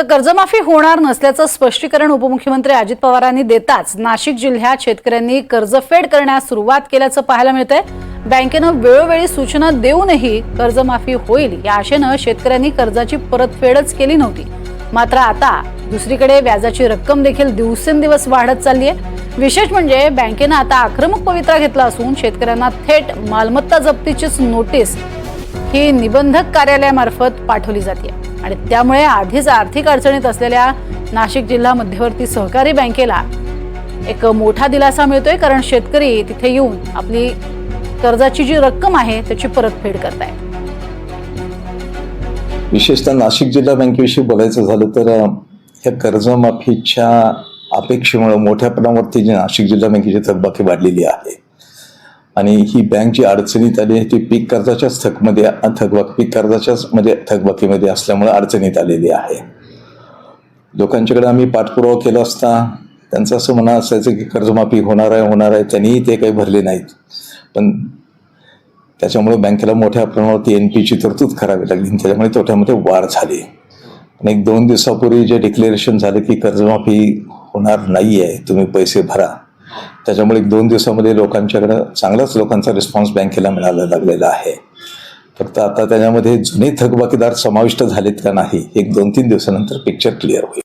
तर कर्जमाफी होणार नसल्याचं स्पष्टीकरण उपमुख्यमंत्री अजित पवारांनी देताच नाशिक जिल्ह्यात शेतकऱ्यांनी कर्जफेड करण्यास सुरुवात केल्याचं पाहायला मिळतंय. बँकेनं वेळोवेळी सूचना देऊनही कर्जमाफी होईल या आशेनं शेतकऱ्यांनी कर्जाची परतफेडच केली नव्हती. मात्र आता दुसरीकडे व्याजाची रक्कम देखील दिवसेंदिवस वाढत चालली आहे विशेष म्हणजे बँकेनं आता आक्रमक पवित्रा घेतला असून शेतकऱ्यांना थेट मालमत्ता जप्तीचीच नोटीस ही निबंधक कार्यालयामार्फत पाठवली जाते आणि त्यामुळे आधीच आर्थिक अडचणीत असलेल्या नाशिक जिल्हा मध्यवर्ती सहकारी बँकेला एक मोठा दिलासा मिळतोय कारण शेतकरी तिथे येऊन आपली कर्जाची जी रक्कम आहे त्याची परतफेड करताय विशेषतः नाशिक जिल्हा बँकेविषयी बोलायचं झालं तर ह्या कर्जमाफीच्या अपेक्षेमुळे मोठ्या प्रमाणावरती जी नाशिक जिल्हा बँकेची थकबाकी वाढलेली आहे. आणि ही बँक जी अडचणीत आली आहे ती पीक कर्जाच्याच थकमध्ये थकबाक पीक कर्जाच्याच म्हणजे थकबाकीमध्ये असल्यामुळे अडचणीत आलेली आहे. लोकांच्याकडे आम्ही पाठपुरावा केला असता त्यांचं असं म्हणणं असायचं की कर्जमाफी होणार आहे होणार आहे त्यांनीही ते काही भरले नाहीत. पण त्याच्यामुळे बँकेला मोठ्या प्रमाणावरती एन पीची तरतूद करावी लागली त्याच्यामुळे तोट्यामध्ये वाढ झाली. आणि एक दोन दिवसापूर्वी जे डिक्लेरेशन झालं की कर्जमाफी होणार नाही आहे तुम्ही पैसे भरा. त्याच्यामुळे एक दोन दिवसामध्ये लोकांच्याकडं चांगलाच लोकांचा रिस्पॉन्स बँकेला मिळायला लागलेला आहे. फक्त आता त्याच्यामध्ये जुने थकबाकीदार समाविष्ट झालेत का नाही एक दोन तीन दिवसानंतर पिक्चर क्लिअर होईल.